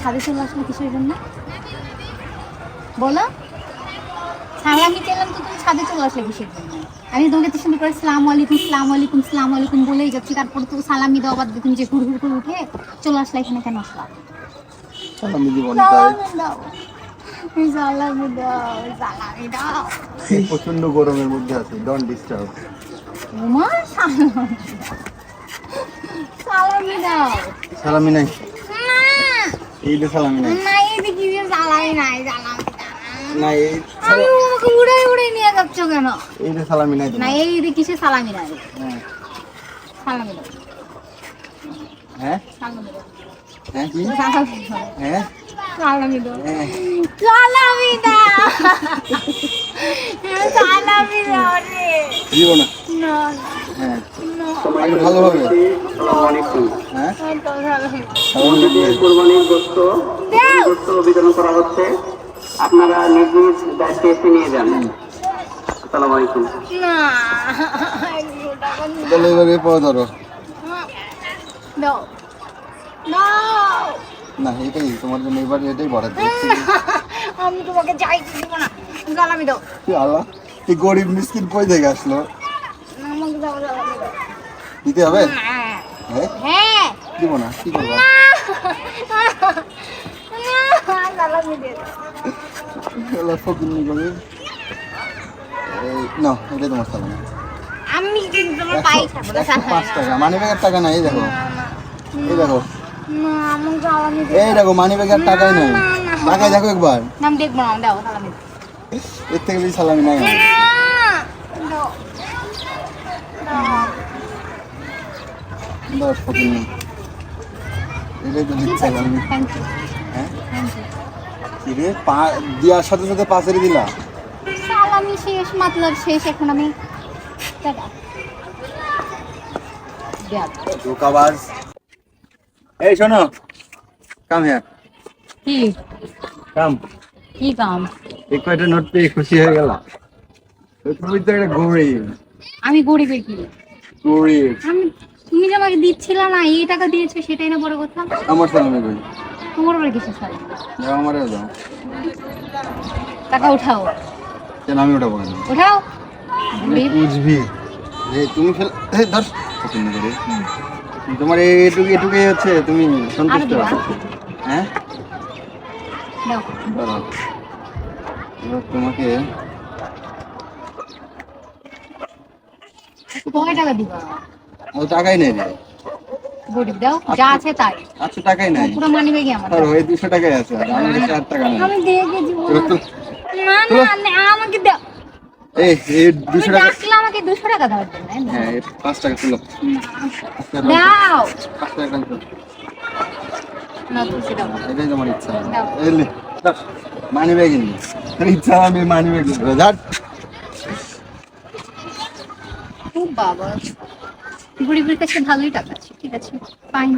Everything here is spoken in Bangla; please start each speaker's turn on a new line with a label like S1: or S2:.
S1: ছাদে চলে আসলে কিসের জন্য? বলো। সালামি চাইলাম তো তুমি ছাদে চলে আসলে কিসের জন্য? আমি তোমাকে তো সুন্দর করে সালাম আলাইকুম সালাম আলাইকুম সালাম আলাইকুম বলেই যাচ্ছি তারপর তো সালামি দাও বাদ তুমি যে হুড় হুড় করে উঠে চলে আসলে এখানে কেন আসলাম
S2: সালামি দিব না
S1: দাও সালামি দাও সালামি দাও।
S2: প্রচণ্ড গরমের মধ্যে আছে ডোন্ট ডিস্টার্ব
S1: উমা সালামি সালামি দাও।
S2: সালামি নাই। সালামি নাই।
S1: না এই দেখি সালামি নাই সালামি
S2: না এই
S1: আমি আমাকে উড়ে উড়ে নিয়ে যাচ্ছ কেন?
S2: এই সালামি নাই
S1: না
S2: তোমার।
S1: কিসে সালামি নাই।
S2: হ্যাঁ।
S1: সালামি দাও
S2: হ্যাঁ?
S1: সালামি দাও
S2: হ্যাঁ কি?
S1: সালামি
S2: হ্যাঁ?
S1: সালামি দাও
S2: হ্যাঁ।
S1: সালামি দাও সালামি দাও রে
S2: দিব না।
S1: না
S2: হ্যাঁ।
S1: না
S2: আগে
S3: আসসালামু
S2: হ্যাঁ?
S3: কোরবানির গোস্ত গোস্ত বিতরণ করা হচ্ছে। আপনারা নিজ নিজ দায়িত্বে এসে নিয়ে যান। আসসালামু আলাইকুম।
S2: ধরো।
S1: দাও।
S2: না এটাই তোমার জন্য এবার এটাই বড়াতে
S1: আমি তোমাকে চাইতে দিব না। সালামি দাও।
S2: আল্লাহ এই গরিব মিসকিন কই থেকে আসলো
S1: আমাকে দাও সালামি দাও
S2: দিতে হবে?
S1: হ্যাঁ?
S2: হ্যাঁ। দিব না কি করব?
S1: সালামি দে দাও।
S2: আল্লাহ ফকির এই নাও এটাই তোমার
S1: আমি তোমার পাই না
S2: পাঁচ টাকা। মানি ব্যাগের টাকা নাই এই দেখো। এই দেখো।
S1: না
S2: এই দেখো মানি ব্যাগের টাকাই নাই। টাকায় দেখো একবার।
S1: নাম দেখব না দাও সালামি
S2: এর থেকে বেশি সালামি নাই দশ ফকির নি এটাই তো দিচ্ছে আমি। হ্যাঁ? কি রে পা দেওয়ার সাথে সাথে পাশেরই দিলা?
S1: সালামি শেষ মাতলাব শেষ এখন আমি
S2: ধোকাবাজ। এই শোনো। কাম হ্যাঁ
S1: কি?
S2: কাম
S1: কি কাম?
S2: এই কয়টা নোট পেয়ে খুশি হয়ে গেল? তুমি তো একটা গরিব।
S1: আমি গরিবের কি?
S2: গরিব।
S1: আমি তুমি যে আমাকে দিচ্ছিলা না এই টাকা দিয়েছ সেটাই না বড় কথা?
S2: আমার সালামি কই
S1: তোমার উপরে কিছু সাল
S2: দাও আমারও দাও
S1: টাকা উঠাও।
S2: কেন আমি ওটা বলে
S1: উঠাও।
S2: বুঝবি। এই তুমি ফেল এই ধর পছন্দ করে। তোমার এইটুকু এটুকুই হচ্ছে তুমি সন্তুষ্ট হ্যাঁ?
S1: দাও।
S2: দাঁড়াও। এবার তোমাকে
S1: কয় টাকা দিবা?
S2: আর টাকাই নেই রে
S1: গরিব দাও যা আছে তাই।
S2: আটশো টাকাই নাই
S1: পুরো মানি ব্যাগে আমার।
S2: আর ওই টাকাই আছে আর আমার কাছে আট টাকা নেই।
S1: আমি না। না আমাকে দাও
S2: এই
S1: তুমি
S2: টাকা
S1: আমাকে না?
S2: হ্যাঁ এই টাকা তুলো। দাও।
S1: দাও।
S2: পাঁচ টাকা দাও
S1: না তুলসী দাও।
S2: এটাই তোমার ইচ্ছা। এই নে, মানি ব্যাগ নি। ইচ্ছা আমি মানি ব্যাগ যাক
S1: ও বুড়ির কাছে ভালোই টাকা আছে ঠিক আছে? ফাইন